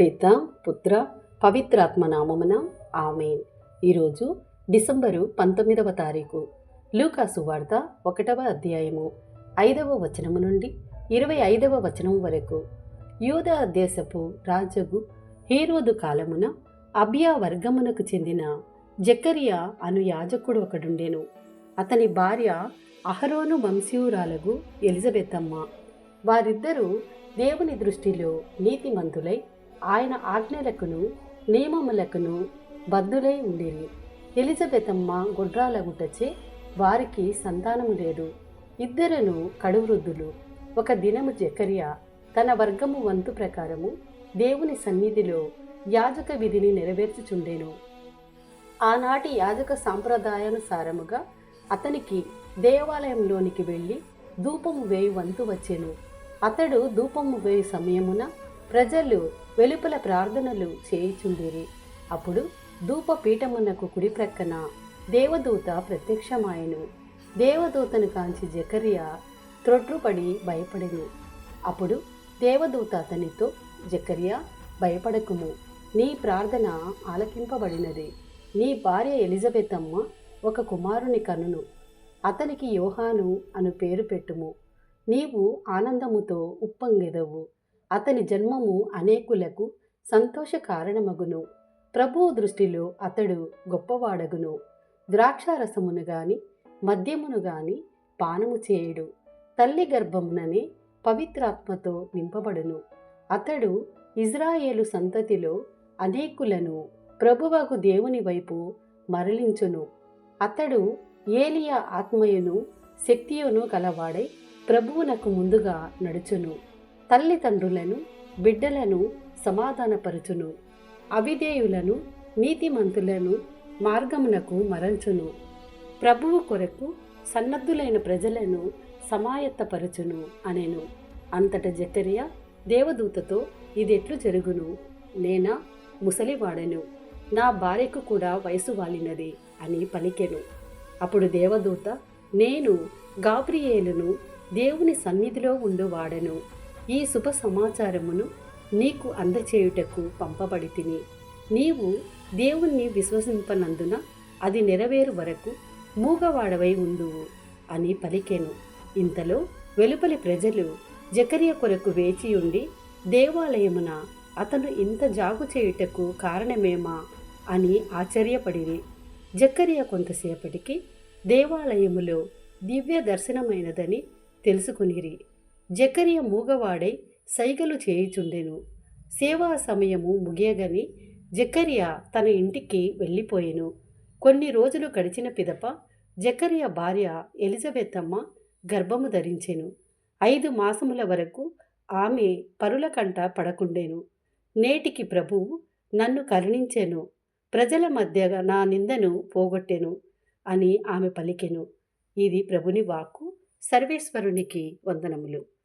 పిత పుత్ర పవిత్రాత్మ నామమున ఆమెన్. ఈరోజు డిసెంబరు పంతొమ్మిదవ తారీఖు. లూకాసు వార్త ఒకటవ అధ్యాయము ఐదవ వచనము నుండి ఇరవై ఐదవ వచనం వరకు. యూద దేశపు రాజగు హీరోదు కాలమున అబియా వర్గమునకు చెందిన జకరియా అను యాజకుడు ఒకడుండెను. అతని భార్య అహరోను వంశీయురాలగు అమ్మ వారిద్దరూ దేవుని దృష్టిలో నీతిమంతులై ఆయన ఆజ్ఞలకును నియమములకును బద్దులై ఉండేవి. ఎలిజబెతమ్మ గుడ్రాలగుటచే వారికి సంతానం లేదు. ఇద్దరును కడువృద్ధులు. ఒక దినము జకరియా తన వర్గము వంతు ప్రకారము దేవుని సన్నిధిలో యాజక విధిని నెరవేర్చుచుండెను. ఆనాటి యాజక సాంప్రదాయానుసారముగా అతనికి దేవాలయంలోనికి వెళ్ళి ధూపము వేయి వంతు వచ్చెను. అతడు ధూపము వేయి సమయమున ప్రజలు వెలుపల ప్రార్థనలు చేయుచుండిరి. అప్పుడు ధూపపీఠమునకు కుడి ప్రక్కన దేవదూత ప్రత్యక్షమాయను. దేవదూతను కాంచి జకరియా త్రొట్రుపడి భయపడెను. అప్పుడు దేవదూత అతనితో జకరియా భయపడకుము. నీ ప్రార్థన ఆలకింపబడినది. నీ భార్య ఎలిజబెతమ్మ ఒక కుమారుని కనును. అతనికి యోహాను అను పేరు పెట్టుము. నీవు ఆనందముతో ఉప్పొంగెదవు. అతని జన్మము అనేకులకు సంతోష కారణమగును. ప్రభువు దృష్టిలో అతడు గొప్పవాడగును. ద్రాక్షారసమును గాని మద్యమును గాని పానము చేయుడు. తల్లి గర్భముననే పవిత్రాత్మతో నింపబడును. అతడు ఇజ్రాయేలు సంతతిలో అనేకులను ప్రభువకు దేవుని వైపు మరలించును. అతడు ఏలియా ఆత్మయును శక్తియును కలవాడై ప్రభువునకు ముందుగా నడుచును. తల్లిదండ్రులను బిడ్డలను సమాధానపరచును. అవిధేయులను నీతిమంతులను మార్గమునకు మరల్చును. ప్రభువు కొరకు సన్నద్ధులైన ప్రజలను సమాయత్తపరచును అనెను. అంతట జకరియా దేవదూతతో ఇదెట్లు జరుగును. నేనా ముసలివాడెను. నా భార్యకు కూడా వయసు వాలినది అని పలికెను. అప్పుడు దేవదూత నేను గాబ్రియేలును దేవుని సన్నిధిలో ఉండువాడను. ఈ శుభ సమాచారమును నీకు అందచేయుటకు పంపబడి తిని. నీవు దేవుణ్ణి విశ్వసింపనందున అది నెరవేరు వరకు మూగవాడవై ఉండువు అని పలికెను. ఇంతలో వెలుపలి ప్రజలు జకరియ కొరకు వేచి ఉండి దేవాలయమున అతను ఇంత జాగు చేయుటకు కారణమేమా అని ఆశ్చర్యపడిరి. జకరియ కొంతసేపటికి దేవాలయములో దివ్య దర్శనమైనదని తెలుసుకునిరి. జకరియ మూగవాడై సైగలు చేయుచుండెను. సేవా సమయము ముగియగని జకర్య తన ఇంటికి వెళ్ళిపోయెను. కొన్ని రోజులు గడిచిన పిదప జకరియ భార్య ఎలిజబెత్తమ్మ గర్భము ధరించెను. ఐదు మాసముల వరకు ఆమె పరుల కంట పడకుండెను. నేటికి ప్రభువు నన్ను కరుణించెను. ప్రజల మధ్య నా నిందను పోగొట్టెను అని ఆమె పలికెను. ఇది ప్రభుని వాక్కు. సర్వేశ్వరునికి వందనములు.